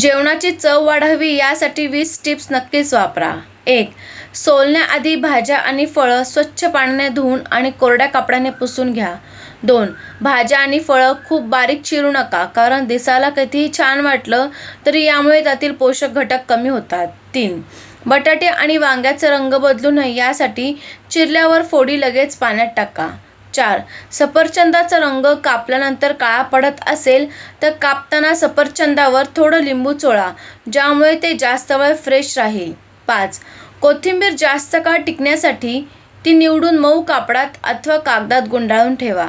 जेवणाची चव वाढावी यासाठी वीस टिप्स नक्कीच वापरा. एक सोलण्याआधी भाज्या आणि फळं स्वच्छ पाण्याने धुवून आणि कोरड्या कपड्याने पुसून घ्या. दोन भाज्या आणि फळं खूप बारीक चिरू नका कारण दिसायला कधीही छान वाटलं तरी यामुळे त्यातील पोषक घटक कमी होतात. तीन बटाटे आणि वांग्याचा रंग बदलू नये यासाठी चिरल्यावर फोडी लगेच पाण्यात टाका. चार. सफरचंदाचा रंग कापल्यानंतर काळा पडत असेल तर कापताना सफरचंदावर थोडं लिंबू चोळा ज्यामुळे ते जास्त वेळ फ्रेश राहील. पाच. कोथिंबीर जास्त काळ टिकण्यासाठी ती निवडून मऊ कापडात अथवा कागदात गुंडाळून ठेवा.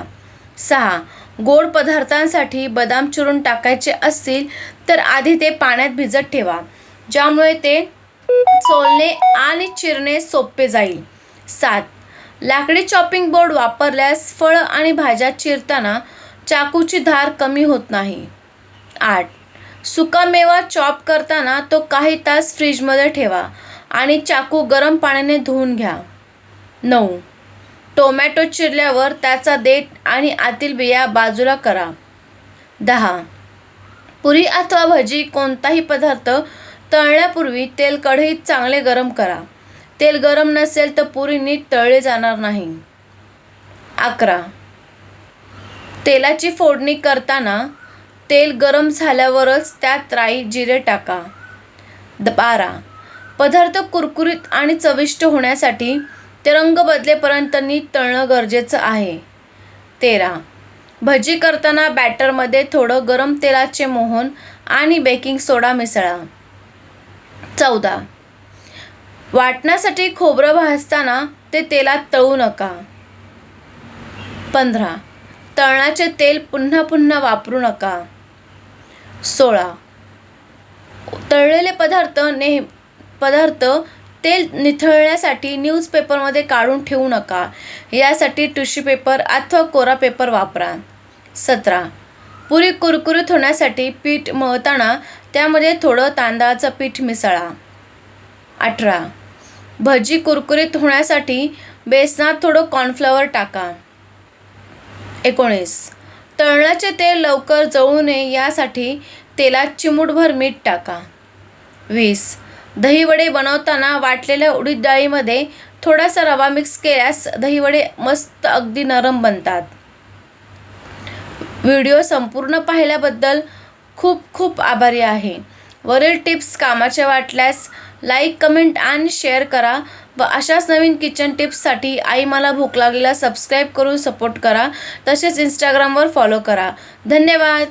सहा. गोड पदार्थांसाठी बदाम चुरून टाकायचे असतील तर आधी ते पाण्यात भिजत ठेवा ज्यामुळे ते चोलणे आणि चिरणे सोपे जाईल. सात. लाकडी चॉपिंग बोर्ड वापरल्यास फळं आणि भाज्या चिरताना चाकूची धार कमी होत नाही. आठ. सुकामेवा चॉप करताना तो काही तास फ्रीजमध्ये ठेवा आणि चाकू गरम पाण्याने धुवून घ्या. नऊ. टोमॅटो चिरल्यावर त्याचा देठ आणि आतील बिया बाजूला करा. दहा. पुरी अथवा भजी कोणताही पदार्थ तळण्यापूर्वी तेल कढईत चांगले गरम करा. तेल गरम नसेल तर पुरी नीट तळले जाणार नाही. अकरा. तेलाची फोडणी करताना तेल गरम झाल्यावरच त्यात राई जिरे टाका. द बारा. पदार्थ कुरकुरीत आणि चविष्ट होण्यासाठी ते रंग बदलेपर्यंत नीट तळणं गरजेचं आहे. तेरा. भजी करताना बॅटरमध्ये थोडं गरम तेलाचे मोहन आणि बेकिंग सोडा मिसळा. चौदा. वाटण्यासाठी खोबरं भाजताना ते तेलात तळू नका. पंधरा. तळणाचे तेल पुन्हा पुन्हा वापरू नका. सोळा. तळलेले पदार्थ नेह पदार्थ तेल निथळण्यासाठी न्यूजपेपरमध्ये काढून ठेवू नका. यासाठी टिश्यू पेपर अथवा कोरा पेपर वापरा. सतरा. पुरी कुरकुरीत होण्यासाठी पीठ मळताना त्यामध्ये थोडं तांदळाचं पीठ मिसळा. अठरा. भजी कुरकुरीत होण्यासाठी बेसनात थोडं कॉर्नफ्लॉवर टाका. एकोणीस. तळणाचे तेल लवकर जळू नये यासाठी तेलात चिमूटभर मीठ टाका. वीस. दहीवडे बनवताना वाटलेल्या उडीद डाळीमध्ये थोडासा रवा मिक्स केल्यास दहीवडे मस्त अगदी नरम बनतात. व्हिडिओ संपूर्ण पाहिल्याबद्दल खूप खूप आभारी आहे. वरील टिप्स कामाचे वाटल्यास लाईक कमेंट आणि शेअर करा व अशाच नवीन किचन टिप्ससाठी आई मला भूक लागलेला सबस्क्राईब करून सपोर्ट करा. तसेच इंस्टाग्रामवर फॉलो करा. धन्यवाद.